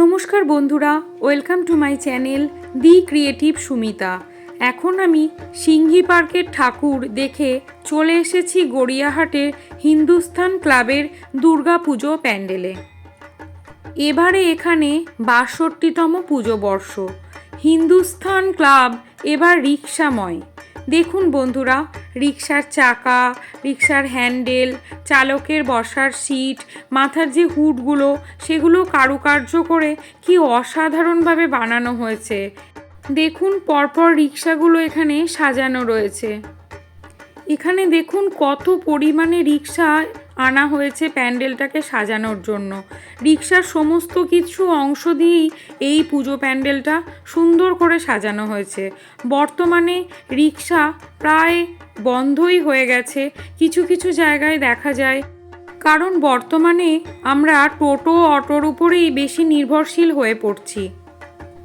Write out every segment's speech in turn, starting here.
নমস্কার বন্ধুরা, welcome to my channel the creative Sumita. এখন আমি সিংহি পার্কের ঠাকুর দেখে চলে এসেছি গড়িয়াহাটের হিন্দুস্থান ক্লাবের দুর্গাপুজো প্যান্ডেলে। এবারে এখানে বাষট্টিতম পুজো বর্ষ। হিন্দুস্থান ক্লাব এবার রিক্সাময় দেখুন বন্ধুরা রিক্সার চাকা, রিক্সার হ্যান্ডেল, চালকের বসার সিট, মাথার যে হুডগুলো, সেগুলো কারুকার্য করে কি অসাধারণভাবে বানানো হয়েছে। দেখুন, পরপর রিক্সাগুলো এখানে সাজানো রয়েছে। এখানে দেখুন কত পরিমাণে রিক্সা আনা হয়েছে প্যান্ডেলটাকে সাজানোর জন্য। রিক্সার সমস্ত কিছু অংশ দিয়েই এই পুজো প্যান্ডেলটা সুন্দর করে সাজানো হয়েছে। বর্তমানে রিক্সা প্রায় বন্ধই হয়ে গেছে। কিছু কিছু জায়গায় দেখা যায়, কারণ বর্তমানে আমরা টোটো, অটোর উপরেই বেশি নির্ভরশীল হয়ে পড়ছি।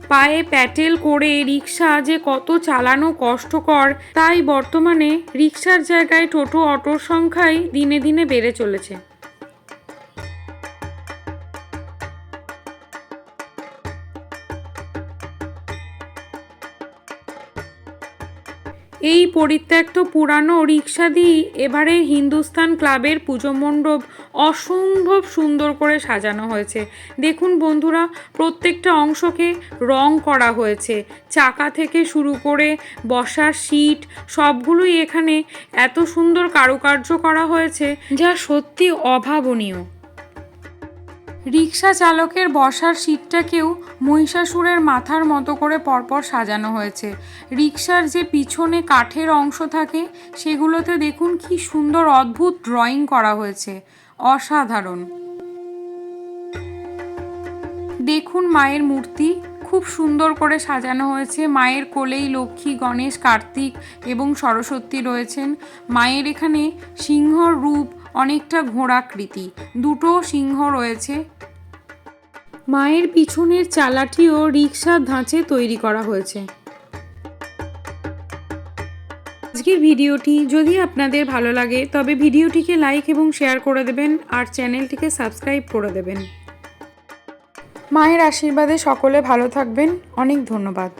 পায়ে প্যাটেল করে রিক্সা যে কত চালানো কষ্টকর, তাই বর্তমানে রিক্সার জায়গায় টোটো অটোর সংখ্যাই দিনে দিনে বেড়ে চলেছে। এই পরিত্যক্ত পুরানো রিক্সা দিয়েই এবারে হিন্দুস্তান ক্লাবের পুজো মণ্ডপ অসম্ভব সুন্দর করে সাজানো হয়েছে। দেখুন বন্ধুরা, প্রত্যেকটা অংশকে রং করা হয়েছে। চাকা থেকে শুরু করে বসার সিট, সবগুলোই এখানে এত সুন্দর কারুকার্য করা হয়েছে, যা সত্যি অভাবনীয়। রিক্সা চালকের বসার সিটটাকেও মহিষাসুরের মাথার মতো করে পরপর সাজানো হয়েছে। রিক্সার যে পিছনে কাঠের অংশ থাকে, সেগুলোতে দেখুন কি সুন্দর অদ্ভুত ড্রয়িং করা হয়েছে। অসাধারণ। দেখুন মায়ের মূর্তি, খুব সুন্দর করে সাজানো হয়েছে। মায়ের কোলেই লক্ষ্মী, গণেশ, কার্তিক এবং সরস্বতী রয়েছেন। মায়ের এখানে সিংহর রূপ অনেকটা ঘোড়াকৃতি। দুটো সিংহ রয়েছে। মায়ের পিছনের চালাটিও রিক্সার ধাঁচে তৈরি করা হয়েছে। আজকের ভিডিওটি যদি আপনাদের ভালো লাগে, তবে ভিডিওটিকে লাইক এবং শেয়ার করে দেবেন আর চ্যানেলটিকে সাবস্ক্রাইব করে দেবেন। মায়ের আশীর্বাদে সকলে ভালো থাকবেন। অনেক ধন্যবাদ।